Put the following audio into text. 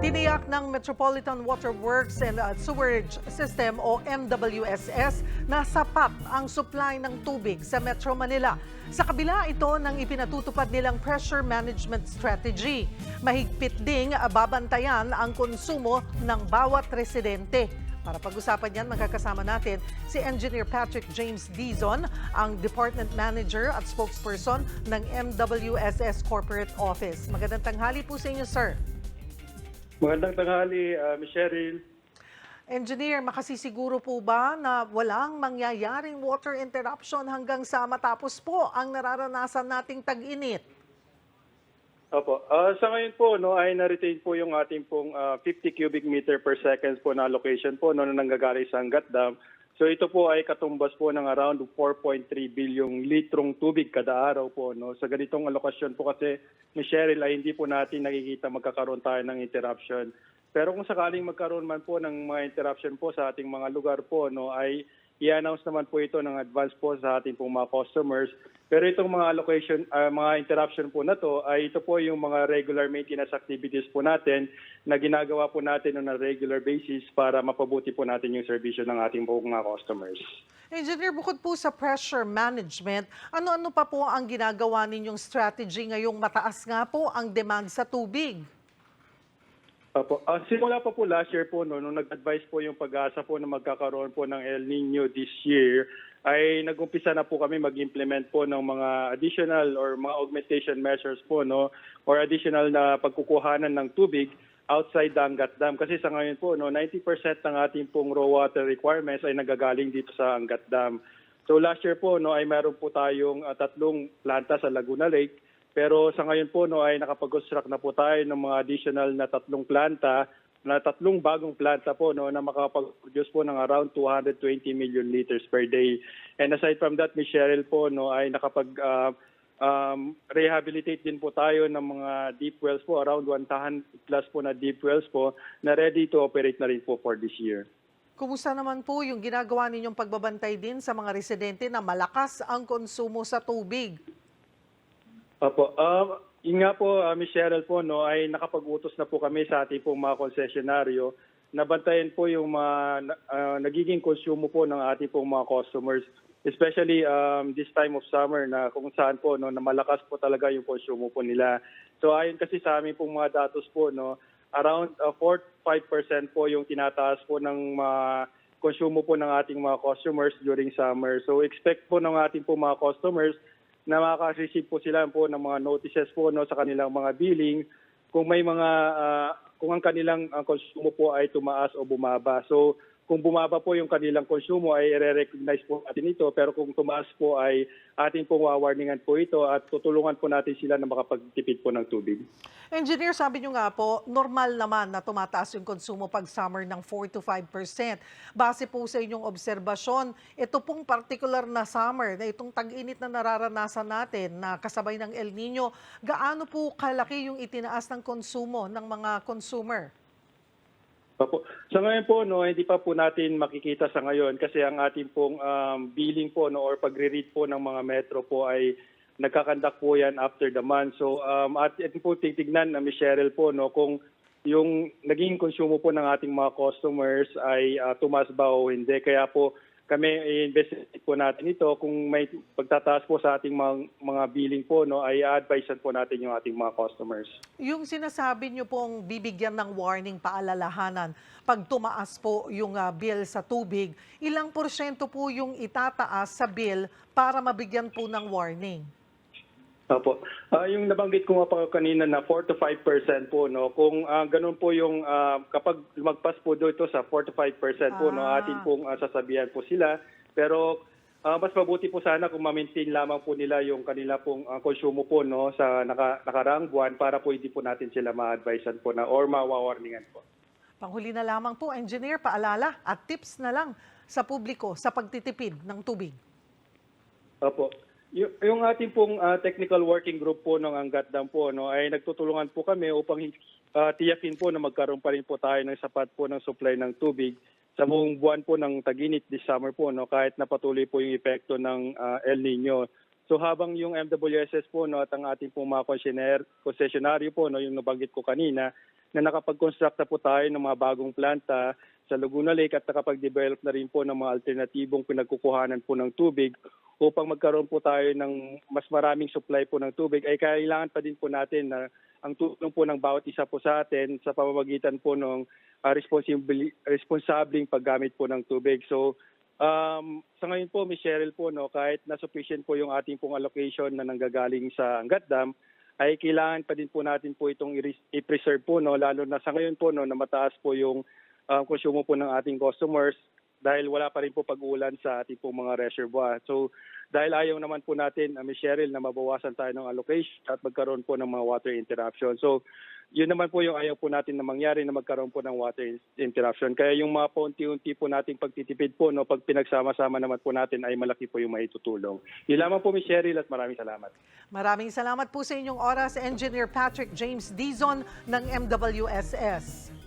Tiniyak ng Metropolitan Water Works and uh, Sewerage System o MWSS na sapat ang supply ng tubig sa Metro Manila. Sa kabila ito ng ipinatutupad nilang pressure management strategy. Mahigpit ding uh, babantayan ang konsumo ng bawat residente. Para pag-usapan yan, magkakasama natin si Engineer Patrick James Dizon, ang Department Manager at Spokesperson ng MWSS Corporate Office. Magandang tanghali po sa inyo, sir. Magandang tanghali, uh, Ms. Cheryl. Engineer, makasisiguro po ba na walang mangyayaring water interruption hanggang sa matapos po ang nararanasan nating tag-init? Opo. Ah, sa ngayon po, no, ay na-retain po yung ating pong ah, 50 cubic meter per seconds po na allocation po no, na nanggagaling sa Angat Dam. So ito po ay katumbas po ng around 4.3 bilyong litrong tubig kada araw po. No. Sa ganitong alokasyon po kasi, Ms. Cheryl, ay hindi po natin nakikita magkakaroon tayo ng interruption. Pero kung sakaling magkaroon man po ng mga interruption po sa ating mga lugar po, no, ay i-announce naman po ito ng advance po sa ating pong mga customers. Pero itong mga allocation, ah, mga interruption po na to, ay ito po yung mga regular maintenance activities po natin na ginagawa po natin on a regular basis para mapabuti po natin yung serbisyo ng ating pong mga customers. Engineer, bukod po sa pressure management, ano-ano pa po ang ginagawa ninyong strategy ngayong mataas nga po ang demand sa tubig? Opo. Ah, simula pa po last year po, no, nung nag-advise po yung pag-asa po na magkakaroon po ng El Nino this year, ay nag-umpisa na po kami mag-implement po ng mga additional or mga augmentation measures po, no, or additional na pagkukuhanan ng tubig outside Angat Dam. Kasi sa ngayon po, no, 90% ng ating pong raw water requirements ay nagagaling dito sa Angat Dam. So last year po, no, ay meron po tayong ah, tatlong planta sa Laguna Lake, pero sa ngayon po no ay nakapag-construct na po tayo ng mga additional na tatlong planta, na tatlong bagong planta po no na makapag-produce po ng around 220 million liters per day. And aside from that, Ms. Cheryl po no ay nakapag ah, um, rehabilitate din po tayo ng mga deep wells po, around 100 plus po na deep wells po na ready to operate na rin po for this year. Kumusta naman po yung ginagawa ninyong pagbabantay din sa mga residente na malakas ang konsumo sa tubig? Opo. Um, yun nga po, uh, Ms. Cheryl po, no, ay nakapag-utos na po kami sa ating pong mga konsesyonaryo na bantayan po yung mga uh, nagiging konsumo po ng ating pong mga customers. Especially um, this time of summer na kung saan po no, na malakas po talaga yung konsumo po nila. So ayon kasi sa aming pong mga datos po, no, around uh, 4-5% po yung tinataas po ng mga konsumo po ng ating mga customers during summer. So expect po ng ating po mga customers na makaka-receive po sila po ng mga notices po no sa kanilang mga billing kung may mga ah, kung ang kanilang ang konsumo po ay tumaas o bumaba. So kung bumaba po yung kanilang konsumo ay i-recognize po natin ito pero kung tumaas po ay ating pong wawarningan po ito at tutulungan po natin sila na makapagtipid po ng tubig. Engineer, sabi nyo nga po, normal naman na tumataas yung konsumo pag summer ng 4 to 5 Base po sa inyong obserbasyon, ito pong particular na summer, na itong tag-init na nararanasan natin na kasabay ng El Nino, gaano po kalaki yung itinaas ng konsumo ng mga consumer? Opo. Sa ngayon po, no, hindi pa po natin makikita sa ngayon kasi ang ating pong um, billing po no, or pagre-read po ng mga metro po ay nagkakandak po yan after the month. So um, at ito po titignan na Ms. Cheryl po no, kung yung naging konsumo po ng ating mga customers ay uh, tumaas ba o hindi. Kaya po kami i-investigate po natin ito kung may pagtataas po sa ating mga, mga billing po no ay advisean po natin yung ating mga customers. Yung sinasabi nyo pong bibigyan ng warning paalalahanan pag tumaas po yung ah, bill sa tubig, ilang porsyento po yung itataas sa bill para mabigyan po ng warning? Opo. Ah, yung nabanggit ko nga pa kanina na 4 to 5% po no. Kung ah, ganun po yung ah, kapag lumagpas po dito sa 4 to 5% po no, Ah. atin pong ah, sasabihan po sila. Pero ah, mas mabuti po sana kung ma-maintain lamang po nila yung kanila pong ah, konsumo po no sa naka, nakaraang buwan para po hindi po natin sila ma-advisean po na or ma-warningan po. Panghuli na lamang po, engineer, paalala at tips na lang sa publiko sa pagtitipid ng tubig. Opo. Y- yung ating pong ah, technical working group po ng Angat Dam po no ay nagtutulungan po kami upang ah, tiyakin po na magkaroon pa rin po tayo ng sapat po ng supply ng tubig sa buong buwan po ng taginit this summer po no kahit na patuloy po yung epekto ng ah, El Nino. So habang yung MWSS po no at ang ating po mga concessionaire, concessionaryo po no yung nabanggit ko kanina na nakapag-construct na po tayo ng mga bagong planta sa Laguna Lake at nakapag-develop na rin po ng mga alternatibong pinagkukuhanan po ng tubig upang magkaroon po tayo ng mas maraming supply po ng tubig ay kailangan pa din po natin na ang tulong po ng bawat isa po sa atin sa pamamagitan po ng uh, responsabling paggamit po ng tubig. So Um, sa ngayon po, Ms. Cheryl po, no, kahit na sufficient po yung ating pong allocation na nanggagaling sa Angat Dam, ay kailangan pa din po natin po itong i-preserve po, no, lalo na sa ngayon po, no, na mataas po yung uh, konsumo po ng ating customers dahil wala pa rin po pag-ulan sa ating pong mga reservoir. So, dahil ayaw naman po natin, uh, Ms. Cheryl, na mabawasan tayo ng allocation at magkaroon po ng mga water interruption. So, yun naman po yung ayaw po natin na mangyari na magkaroon po ng water interruption. Kaya yung mga paunti-unti po nating pagtitipid po, no, pag pinagsama-sama naman po natin ay malaki po yung maitutulong. Yun lamang po, Ms. Cheryl, at maraming salamat. Maraming salamat po sa inyong oras, Engineer Patrick James Dizon ng MWSS.